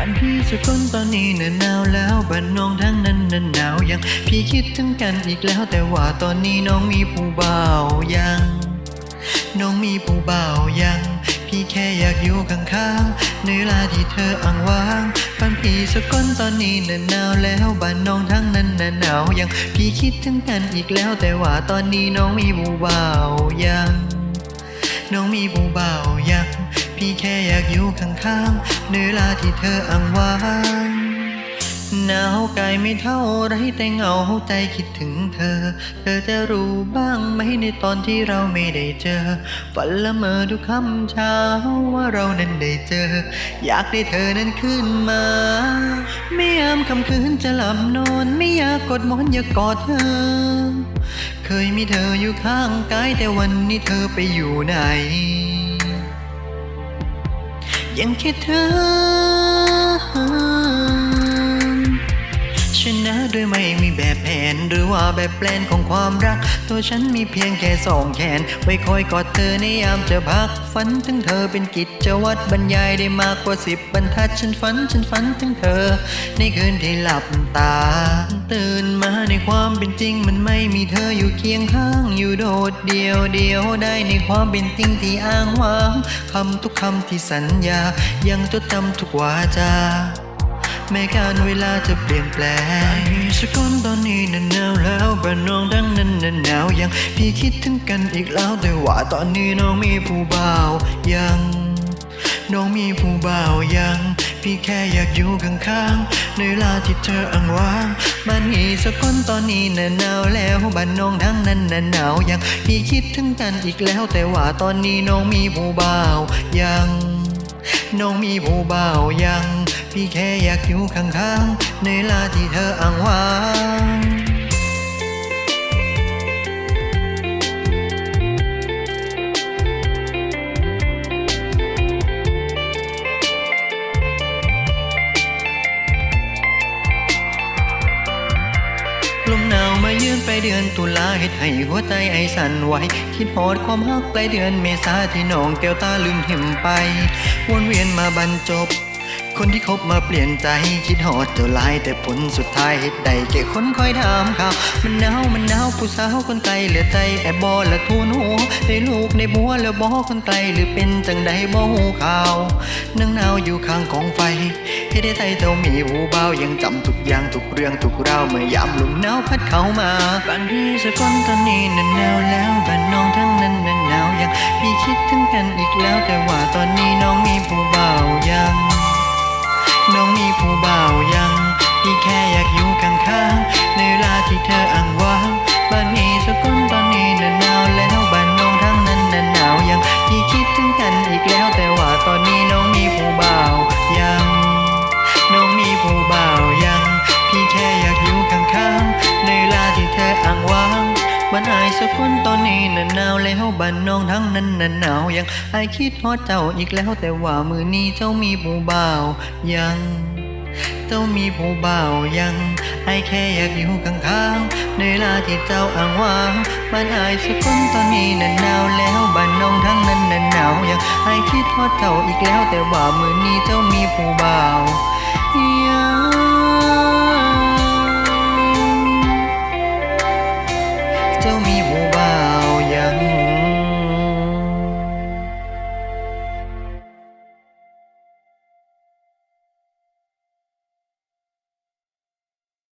านพี่สกลตอนนี้เนิ่นหนาวแล้วบ้านน้องทั้งนั้นเนิ่นหนาวยัง พี่คิดถึงกันอีกแล้วแต่ว่าตอนนี้น้องมีผู้บ่าวยัง น้องมีผู้บ่าวยัง พี่แค่อยากอยู่ข้างๆในเวลาที่เธออ้างว้างบ้านพี่สกลตอนนี้เนิ่นหนาวแล้วบ้านน้องทั้งนั้นเนิ่นหนาวยัง พี่คิดถึงกันอีกแล้วแต่ว่าตอนนี้น้องมีผู้บ่าวยัง น้องมีผู้บ่าวยัง พี่แค่อยากอยู่ข้างๆในเวลาที่เธออ้างว้าง หนาวกายไม่เท่าไรแต่เหงาใจคิดถึงเธอ เธอจะรู้บ้างไหมในตอนที่เราไม่ได้เจอ ฝันละเมอทุกค่ำเช้าว่าเรานั้นได้เจอ อยากได้เธอนั้นขึ้นมา ไม่ยามค่ำคืนจะหลับนอน ไม่อยากกดหมอนอยากกอดเธอ เคยมีเธออยู่ข้างกายแต่วันนี้เธอไปอยู่ไหน ยังคิดถึง ด้วยไม่มีแบบแผน หรือว่าแบบแปลนของความรัก ตัวฉันมีเพียงแค่สองแขน ไว้คอยกอดเธอในยามจะพัก ฝันถึงเธอเป็นกิจวัตรบรรยายได้มากกว่าสิบบรรทัดฉันฝันฉันฝันถึงเธอ ในคืนที่หลับตา ตื่นมาในความเป็นจริง มันไม่มีเธออยู่เคียงข้างอยู่โดดเดียวเดียวได้ในความเป็นจริงที่อ้างว้างคำทุกคำที่สัญญา ยังจดจำทุกวาจา แม้การเวลาจะเปลี่ยนแปลงสักคนตอนนี้นั้นหนาวแล้วบ้านน้องดังนั้นนั้นหนาวยังพี่คิดถึงกันอีกแล้วแต่ว่าตอนนี้น้องมีผู้บ่าวยัง น้องมีผู้บ่าวยัง พี่แค่อยากอยู่ข้างๆในเวลาที่เธออ้างว้างบ้านนี้สักคนตอนนี้น่ะหนาวแล้วบ้านน้องทั้งนั้นน่ะหนาวยังพี่คิดถึงกันอีกแล้วแต่ว่าตอนนี้น้องมีผู้บ่าวยัง น้องมีผู้บ่าวยัง พี่แค่อยากอยู่ข้างๆ ในเวลาที่เธออ้างว้างลมหนาวมายืนไปเดือนตุลาเฮ็ดให้หัวใจไอสั่นไหวคิดฮอดความฮักปลายเดือนเมษาที่น้องแก้วตาลืมหิมไป วนเวียนมาบรรจบ คนที่คบมาเปลี่ยนใจคิดฮอดเจ้าลายแต่ผลสุดท้ายเฮ็ดได้แค่คนคอยถามข่าวมันหนาวมันหนาวผู้สาวคนไกลเหลือใจแอบบ่ละทูนหัวได้ลูกได้บัวแล้วบ่คนไกลหรือเป็นจังใดบ่ฮู้ข่าวนั่งหนาวอยู่ข้างกองไฟเฮ็ดให้ใจเจ้ามีหูเบายังจำทุกอย่างทุกเรื่องทุกราวเมื่อยามลมหนาวพัดเข้ามาบ้านพี่สกลตอนนี้นั้นหนาวแล้วบ้านน้องทั้งนั้นนั้นหนาวยังพี่คิดถึงกันอีกแล้วแต่ว่าตอนนี้น้องมีผู้เบ่ายัง นนี้นหนาวแล้วบ้านน้องทั้งนั้นน่ะหนาวยังไอคิดฮอดเจ้าอีกแล้วแต่ว่ามือนี้เจ้ามีผู้บ่าวยังเจ้ามีผู้บ่าวยังไอแค่อยากอยู่ข้างๆในเวลาที่เจ้าอ้างว้างบ้านอายสักคนตอนนี้น่ะหนาวแล้วบ้านน้องทั้งนั้นน่ะหนาวยังไอคิดฮอดเจ้าอีกแล้วแต่ว่ามือนี้เจ้ามีผู้บ่าว